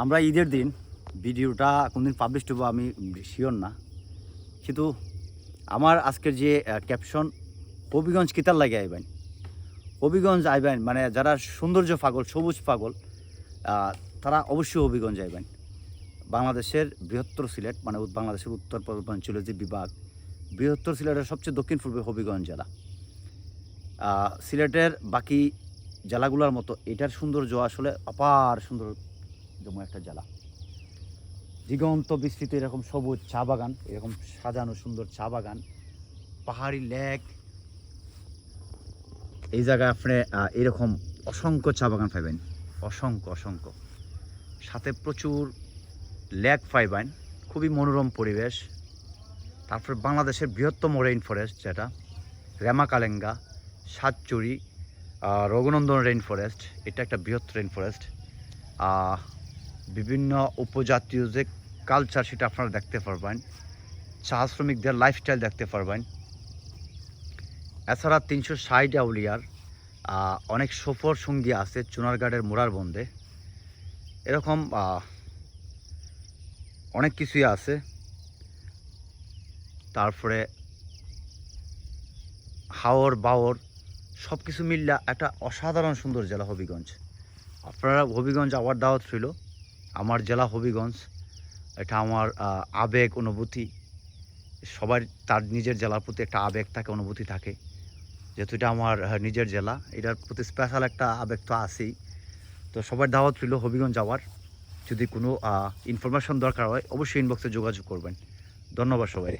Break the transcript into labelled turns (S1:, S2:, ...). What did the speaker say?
S1: আমরা ঈদের দিন ভিডিওটা কোনদিন পাবলিশ হব আমি শিওর না। কিন্তু আমার আজকের যে ক্যাপশন হবিগঞ্জ কিতার লাগে আইবেন। হবিগঞ্জ আইবেন মানে যারা সৌন্দর্য পাগল, সবুজ পাগল তারা অবশ্যই হবিগঞ্জ আইবেন। বাংলাদেশের বৃহত্তর সিলেট মানে বাংলাদেশের উত্তর পূর্বাঞ্চলের যে বিভাগ, বৃহত্তর সিলেটের সবচেয়ে দক্ষিণ পূর্বে হবিগঞ্জ জেলা। সিলেটের বাকি জেলাগুলোর মতো এটার সৌন্দর্য আসলে অপার সৌন্দর্যময় একটা জেলা দিগন্ত বিস্তৃত এরকম সবুজ চা বাগান, এরকম সাজানো সুন্দর চা বাগান, পাহাড়ি লেক। এই জায়গায় আপনি এরকম অসংখ্য চা বাগান পাইবেন। অসংখ্য অসংখ্য। সাথে প্রচুর লেক পাইবেন, খুবই মনোরম পরিবেশ। তারপর বাংলাদেশের বৃহত্তম রেইন ফরেস্ট যেটা রেমাকালেঙ্গা সাতচুরি রঘুনন্দন রেইন ফরেস্ট, এটা একটা বৃহৎ রেইন ফরেস্ট। বিভিন্ন উপজাতীয় যে কালচার সেটা আপনারা দেখতে পারবেন, চা শ্রমিকদের লাইফস্টাইল দেখতে পারবেন। এছাড়া তিনশো ষাট আউলিয়ার অনেক সফর সঙ্গী আছে চুনারগাড়ের মোড়ার বন্ধে এরকম অনেক কিছুই আছে। তারপরে হাওর বাওর সব কিছু মিললা একটা অসাধারণ সুন্দর জেলা হবিগঞ্জ। আপনারা হবিগঞ্জ আবার দাওয়াত ছিল আমার জেলা হবিগঞ্জ, এটা আমার আবেগ অনুভূতি। সবার তার নিজের জেলার প্রতি একটা আবেগ থাকে, অনুভূতি থাকে। যেহেতু এটা আমার নিজের জেলা, এটার প্রতি স্পেশাল একটা আবেগ তো আছেই। তো সবার দাওয়াত ছিল হবিগঞ্জ যাওয়ার। যদি কোনো ইনফরমেশন দরকার হয়, অবশ্যই ইনবক্সে যোগাযোগ করবেন। ধন্যবাদ সবাই